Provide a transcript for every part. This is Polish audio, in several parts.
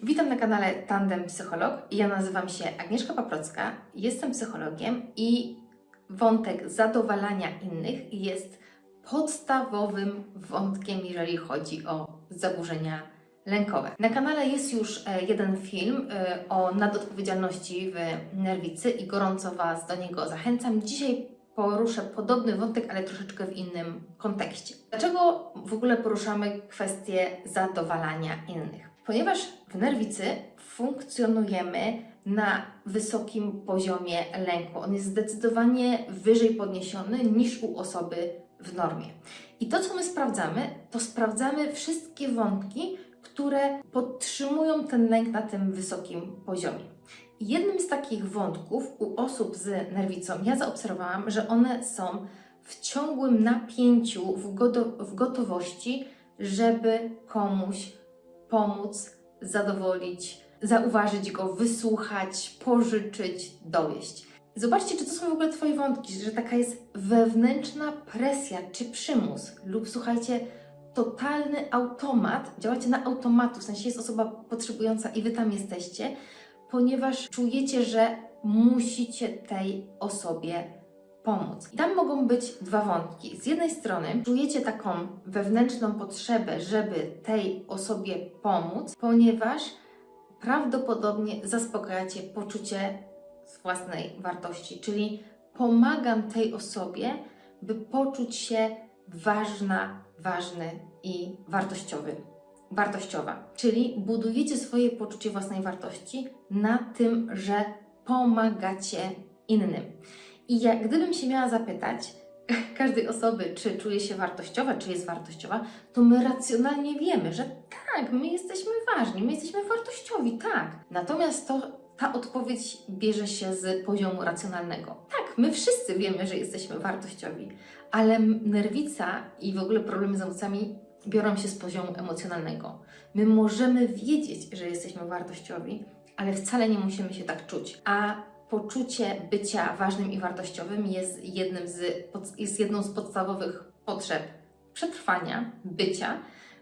Witam na kanale Tandem Psycholog. Ja nazywam się Agnieszka Paprocka, jestem psychologiem i wątek zadowalania innych jest podstawowym wątkiem, jeżeli chodzi o zaburzenia lękowe. Na kanale jest już e, jeden film e, o nadodpowiedzialności w nerwicy i gorąco Was do niego zachęcam. Dzisiaj poruszę podobny wątek, ale troszeczkę w innym kontekście. Dlaczego w ogóle poruszamy kwestię zadowalania innych? Ponieważ w nerwicy funkcjonujemy na wysokim poziomie lęku. On jest zdecydowanie wyżej podniesiony niż u osoby w normie. I to, co my sprawdzamy, to sprawdzamy wszystkie wątki, które podtrzymują ten lęk na tym wysokim poziomie. Jednym z takich wątków u osób z nerwicą, ja zaobserwowałam, że one są w ciągłym napięciu, w gotowości, żeby komuś pomóc, zadowolić, zauważyć go, wysłuchać, pożyczyć, dowieść. Zobaczcie, czy to są w ogóle Twoje wątki, że taka jest wewnętrzna presja czy przymus, lub słuchajcie, totalny automat, działacie na automatu, w sensie jest osoba potrzebująca i Wy tam jesteście, ponieważ czujecie, że musicie tej osobie pomóc. I tam mogą być dwa wątki. Z jednej strony czujecie taką wewnętrzną potrzebę, żeby tej osobie pomóc, ponieważ prawdopodobnie zaspokajacie poczucie własnej wartości, czyli pomagam tej osobie, by poczuć się ważna, ważny i wartościowy. Wartościowa, czyli budujecie swoje poczucie własnej wartości na tym, że pomagacie innym. I jak gdybym się miała zapytać każdej osoby, czy czuje się wartościowa, czy jest wartościowa, to my racjonalnie wiemy, że tak, my jesteśmy ważni, my jesteśmy wartościowi, tak. Natomiast to, ta odpowiedź bierze się z poziomu racjonalnego. Tak, my wszyscy wiemy, że jesteśmy wartościowi, ale nerwica i w ogóle problemy z emocjami biorą się z poziomu emocjonalnego. My możemy wiedzieć, że jesteśmy wartościowi, ale wcale nie musimy się tak czuć. A poczucie bycia ważnym i wartościowym jest, jednym z, jest jedną z podstawowych potrzeb przetrwania, bycia,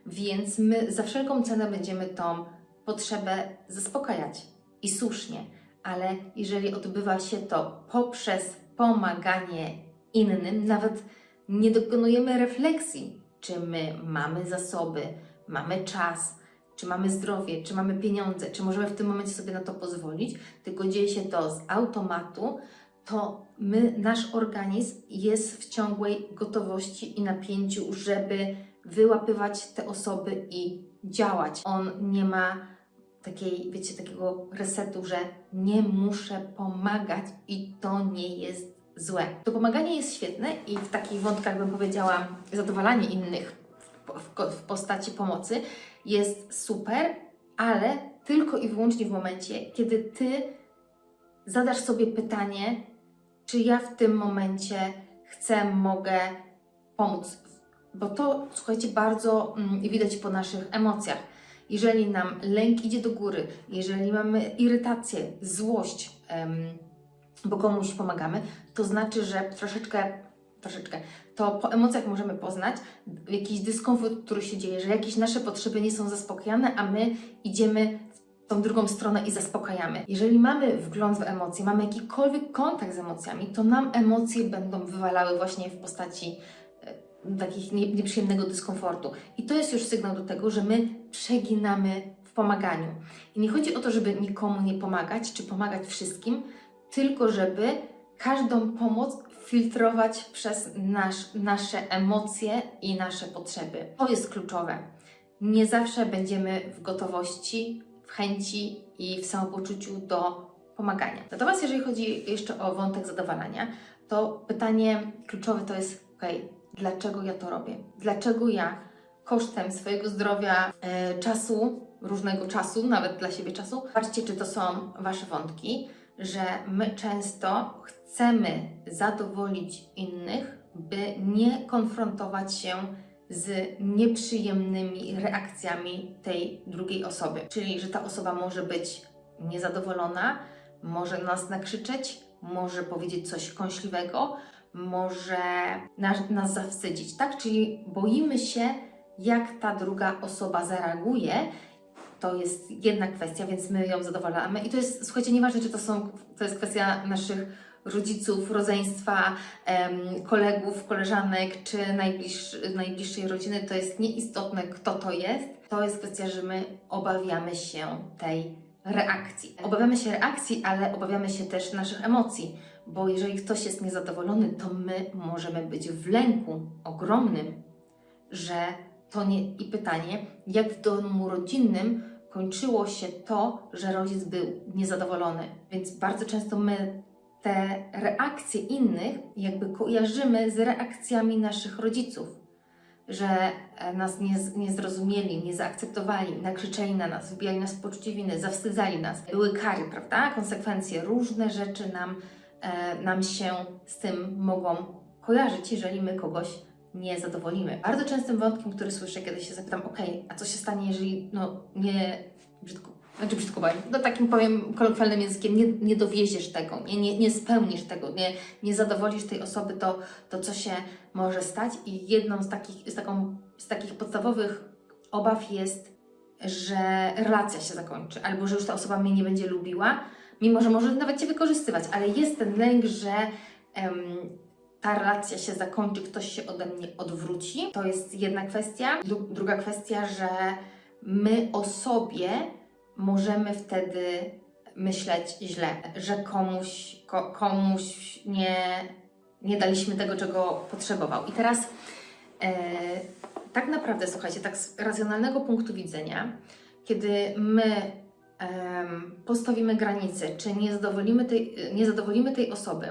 więc my za wszelką cenę będziemy tą potrzebę zaspokajać i słusznie, ale jeżeli odbywa się to poprzez pomaganie innym, nawet nie dokonujemy refleksji, czy my mamy zasoby, mamy czas, czy mamy zdrowie, czy mamy pieniądze, czy możemy w tym momencie sobie na to pozwolić, tylko dzieje się to z automatu, to my, nasz organizm jest w ciągłej gotowości i napięciu, żeby wyłapywać te osoby i działać. On nie ma takiej, wiecie, takiego resetu, że nie muszę pomagać i to nie jest złe. To pomaganie jest świetne i w takich wątkach bym powiedziała zadowalanie innych w, w, w postaci pomocy jest super, ale tylko i wyłącznie w momencie, kiedy Ty zadasz sobie pytanie, czy ja w tym momencie chcę, mogę pomóc. Bo to, słuchajcie, bardzo mm, widać po naszych emocjach. Jeżeli nam lęk idzie do góry, jeżeli mamy irytację, złość, bo komuś pomagamy, to znaczy, że troszeczkę, troszeczkę, to po emocjach możemy poznać jakiś dyskomfort, który się dzieje, że jakieś nasze potrzeby nie są zaspokajane, a my idziemy tą drugą stronę i zaspokajamy. Jeżeli mamy wgląd w emocje, mamy jakikolwiek kontakt z emocjami, to nam emocje będą wywalały właśnie w postaci e, takich nie, nieprzyjemnego dyskomfortu. I to jest już sygnał do tego, że my przeginamy w pomaganiu. I nie chodzi o to, żeby nikomu nie pomagać, czy pomagać wszystkim, tylko żeby każdą pomoc filtrować przez nasz, nasze emocje i nasze potrzeby. To jest kluczowe. Nie zawsze będziemy w gotowości, w chęci i w samopoczuciu do pomagania. Natomiast jeżeli chodzi jeszcze o wątek zadowalania, to pytanie kluczowe to jest: ok, dlaczego ja to robię? Dlaczego ja kosztem swojego zdrowia, e, czasu, różnego czasu, nawet dla siebie czasu, patrzcie, czy to są Wasze wątki, że my często chcemy zadowolić innych, by nie konfrontować się z nieprzyjemnymi reakcjami tej drugiej osoby. Czyli, że ta osoba może być niezadowolona, może nas nakrzyczeć, może powiedzieć coś kąśliwego, może nas, nas zawstydzić, tak? Czyli boimy się, jak ta druga osoba zareaguje to jest jedna kwestia, więc my ją zadowalamy. I to jest, słuchajcie, nieważne, czy to są, to jest kwestia naszych rodziców, rodzeństwa, em, kolegów, koleżanek, czy najbliższ, najbliższej rodziny, to jest nieistotne, kto to jest. To jest kwestia, że my obawiamy się tej reakcji. Obawiamy się reakcji, ale obawiamy się też naszych emocji, bo jeżeli ktoś jest niezadowolony, to my możemy być w lęku ogromnym, że to nie. I pytanie, jak w domu rodzinnym kończyło się to, że rodzic był niezadowolony. Więc bardzo często my te reakcje innych jakby kojarzymy z reakcjami naszych rodziców, że e, nas nie, nie zrozumieli, nie zaakceptowali, nakrzyczeli na nas, wbijali nas w poczucie winy, zawstydzali nas. Były kary, prawda? Konsekwencje, różne rzeczy nam, e, nam się z tym mogą kojarzyć, jeżeli my kogoś nie zadowolimy. Bardzo częstym wątkiem, który słyszę, kiedy się zapytam, ok, a co się stanie, jeżeli no nie brzydko, znaczy brzydko powiem, no takim powiem kolokwialnym językiem, nie, nie dowieziesz tego, nie, nie, nie spełnisz tego, nie, nie zadowolisz tej osoby, to, to co się może stać. I jedną z takich, z, taką, z takich podstawowych obaw jest, że relacja się zakończy, albo że już ta osoba mnie nie będzie lubiła, mimo że może nawet Cię wykorzystywać, ale jest ten lęk, że em, ta relacja się zakończy, ktoś się ode mnie odwróci. To jest jedna kwestia. Dru- druga kwestia, że my o sobie możemy wtedy myśleć źle, że komuś, ko, komuś nie, nie daliśmy tego, czego potrzebował. I teraz e, tak naprawdę, słuchajcie, tak z racjonalnego punktu widzenia, kiedy my em, postawimy granicę, czy nie zadowolimy tej, nie zadowolimy tej osoby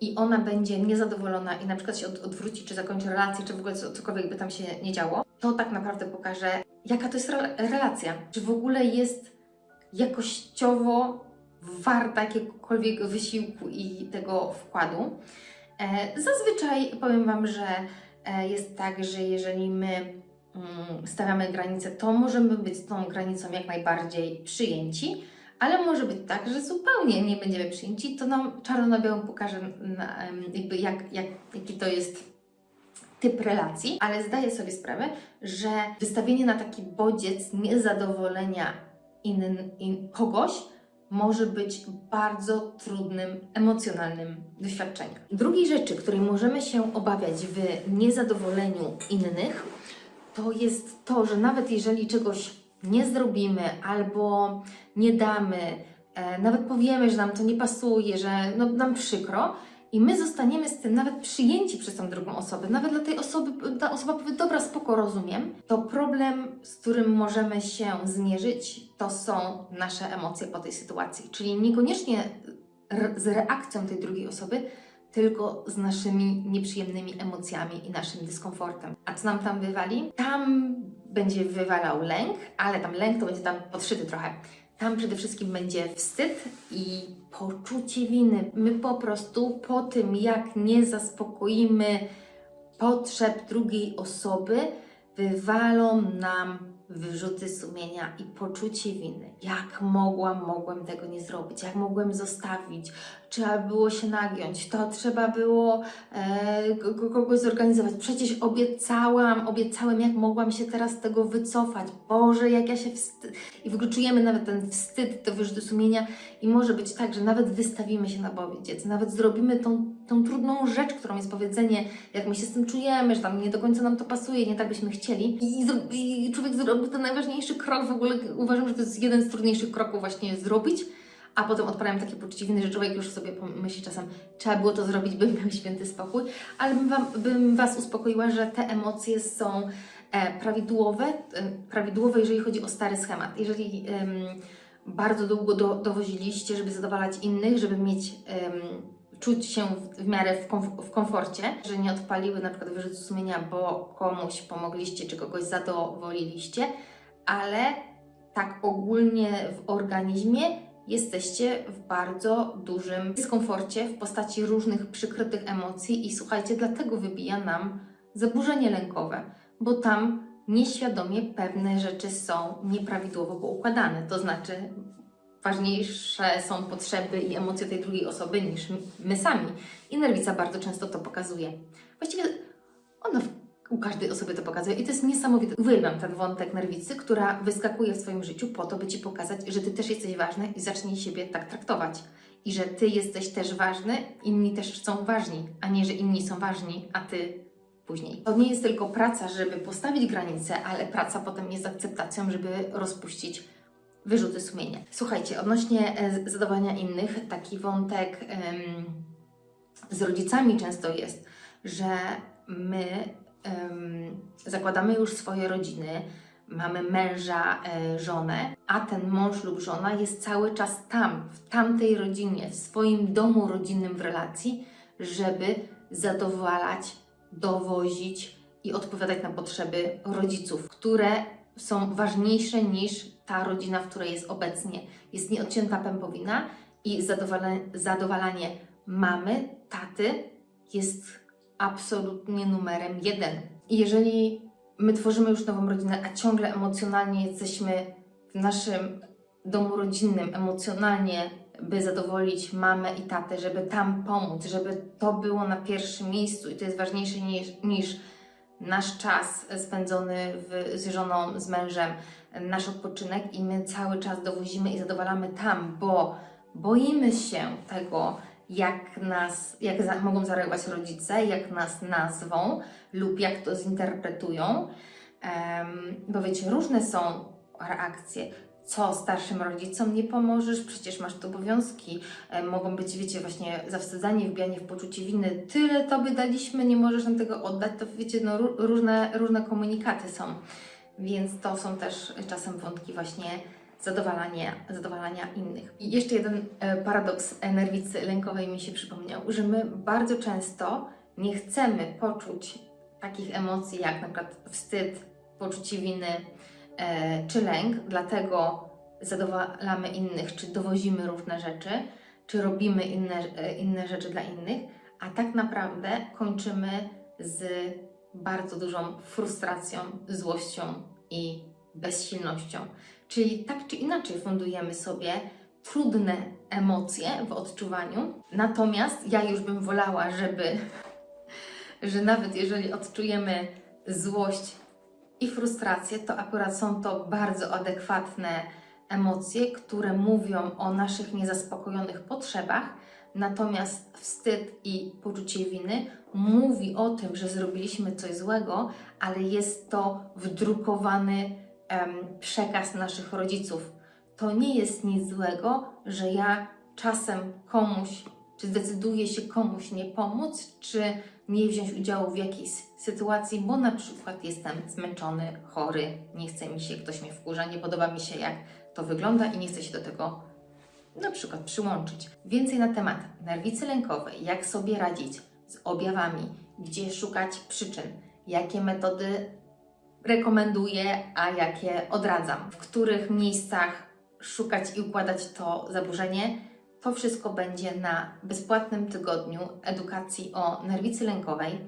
i ona będzie niezadowolona i na przykład się od, odwróci, czy zakończy relację, czy w ogóle co, cokolwiek by tam się nie działo, to tak naprawdę pokaże, jaka to jest re- relacja. Czy w ogóle jest jakościowo warta jakiegokolwiek wysiłku i tego wkładu. E, Zazwyczaj powiem Wam, że e, jest tak, że jeżeli my mm, stawiamy granicę, to możemy być z tą granicą jak najbardziej przyjęci, ale może być tak, że zupełnie nie będziemy przyjęci. To nam czarno na białym pokaże, em, jakby jak, jak, jaki to jest typ relacji, ale zdaję sobie sprawę, że wystawienie na taki bodziec niezadowolenia in, in, kogoś może być bardzo trudnym emocjonalnym doświadczeniem. Drugiej rzeczy, której możemy się obawiać w niezadowoleniu innych, to jest to, że nawet jeżeli czegoś nie zrobimy albo nie damy, e, nawet powiemy, że nam to nie pasuje, że no, nam przykro, i my zostaniemy z tym nawet przyjęci przez tą drugą osobę, nawet dla tej osoby, ta osoba powie, dobra, spoko, rozumiem, to problem, z którym możemy się zmierzyć, to są nasze emocje po tej sytuacji. Czyli niekoniecznie z reakcją tej drugiej osoby, tylko z naszymi nieprzyjemnymi emocjami i naszym dyskomfortem. A co nam tam wywali? Tam będzie wywalał lęk, ale tam lęk to będzie tam podszyty trochę. Tam przede wszystkim będzie wstyd i poczucie winy. My po prostu po tym, jak nie zaspokoimy potrzeb drugiej osoby, wywalą nam wyrzuty sumienia i poczucie winy. Jak mogłam, mogłem tego nie zrobić? Jak mogłem zostawić? Trzeba było się nagiąć, to trzeba było e, kogoś zorganizować. Przecież obiecałam, obiecałem, jak mogłam się teraz z tego wycofać. Boże, jak ja się wstyd... I w nawet ten wstyd, te wyrzuty sumienia i może być tak, że nawet wystawimy się na bodziec, nawet zrobimy tą, tą trudną rzecz, którą jest powiedzenie, jak my się z tym czujemy, że tam nie do końca nam to pasuje, nie tak byśmy chcieli. I, i człowiek zrobił ten najważniejszy krok, w ogóle uważam, że to jest jeden z trudniejszych kroków właśnie zrobić, a potem odpalają takie poczucie winy, że człowiek już sobie pomyśli czasem, trzeba było to zrobić, bym miał święty spokój, ale bym, wam, bym Was uspokoiła, że te emocje są e, prawidłowe, e, prawidłowe, jeżeli chodzi o stary schemat. Jeżeli em, bardzo długo do, dowoziliście, żeby zadowalać innych, żeby mieć, em, czuć się w, w miarę w, komf- w komforcie, że nie odpaliły na przykład wyrzutu sumienia, bo komuś pomogliście, czy kogoś zadowoliliście, ale tak ogólnie w organizmie jesteście w bardzo dużym dyskomforcie w postaci różnych przykrytych emocji i słuchajcie, dlatego wybija nam zaburzenie lękowe, bo tam nieświadomie pewne rzeczy są nieprawidłowo poukładane, to znaczy ważniejsze są potrzeby i emocje tej drugiej osoby niż my sami. I nerwica bardzo często to pokazuje. Właściwie ona u każdej osoby to pokazuje i to jest niesamowite. Uwielbiam ten wątek nerwicy, która wyskakuje w swoim życiu po to, by Ci pokazać, że Ty też jesteś ważny i zacznij siebie tak traktować. I że Ty jesteś też ważny, inni też są ważni, a nie, że inni są ważni, a Ty później. To nie jest tylko praca, żeby postawić granice, ale praca potem jest akceptacją, żeby rozpuścić wyrzuty sumienia. Słuchajcie, odnośnie e, zadawania innych, taki wątek em, z rodzicami często jest, że my em, zakładamy już swoje rodziny, mamy męża, e, żonę, a ten mąż lub żona jest cały czas tam, w tamtej rodzinie, w swoim domu rodzinnym w relacji, żeby zadowalać, dowozić i odpowiadać na potrzeby rodziców, które są ważniejsze niż ta rodzina, w której jest obecnie. Jest nieodcięta pępowina i zadowalanie mamy, taty jest absolutnie numerem jeden. Jeżeli my tworzymy już nową rodzinę, a ciągle emocjonalnie jesteśmy w naszym domu rodzinnym, emocjonalnie, by zadowolić mamę i tatę, żeby tam pomóc, żeby to było na pierwszym miejscu i to jest ważniejsze niż, niż nasz czas spędzony w, z żoną, z mężem, nasz odpoczynek i my cały czas dowozimy i zadowalamy tam, bo boimy się tego, jak nas, jak za, mogą zareagować rodzice, jak nas nazwą lub jak to zinterpretują. Em, bo wiecie, różne są reakcje. Co starszym rodzicom nie pomożesz? Przecież masz tu obowiązki. Mogą być, wiecie, właśnie zawstydzanie, wbijanie w poczucie winy. Tyle tobie daliśmy, nie możesz nam tego oddać. To wiecie, no, ró- różne, różne komunikaty są. Więc to są też czasem wątki właśnie zadowalania, zadowalania innych. I jeszcze jeden e, paradoks nerwicy lękowej mi się przypomniał, że my bardzo często nie chcemy poczuć takich emocji jak na przykład wstyd, poczucie winy e, czy lęk, dlatego zadowalamy innych, czy dowozimy różne rzeczy, czy robimy inne, e, inne rzeczy dla innych, a tak naprawdę kończymy z bardzo dużą frustracją, złością i bezsilnością. Czyli tak czy inaczej fundujemy sobie trudne emocje w odczuwaniu. Natomiast ja już bym wolała, żeby, że nawet jeżeli odczujemy złość i frustrację, to akurat są to bardzo adekwatne emocje, które mówią o naszych niezaspokojonych potrzebach. Natomiast wstyd i poczucie winy mówi o tym, że zrobiliśmy coś złego, ale jest to wdrukowany przekaz naszych rodziców. To nie jest nic złego, że ja czasem komuś, czy zdecyduję się komuś nie pomóc, czy nie wziąć udziału w jakiejś sytuacji, bo na przykład jestem zmęczony, chory, nie chce mi się, ktoś mnie wkurza, nie podoba mi się, jak to wygląda i nie chcę się do tego na przykład przyłączyć. Więcej na temat nerwicy lękowej, jak sobie radzić z objawami, gdzie szukać przyczyn, jakie metody rekomenduję, a jakie odradzam, w których miejscach szukać i układać to zaburzenie. To wszystko będzie na bezpłatnym tygodniu edukacji o nerwicy lękowej.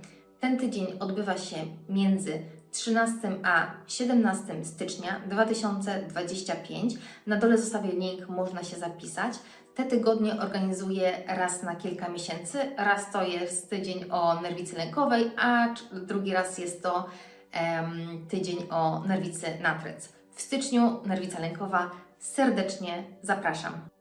Ten tydzień odbywa się między 13 a 17 stycznia 2025. Na dole zostawię link, można się zapisać. Te tygodnie organizuję raz na kilka miesięcy. Raz to jest tydzień o nerwicy lękowej, a drugi raz jest to tydzień o nerwicy natręc. W styczniu nerwica lękowa. Serdecznie zapraszam.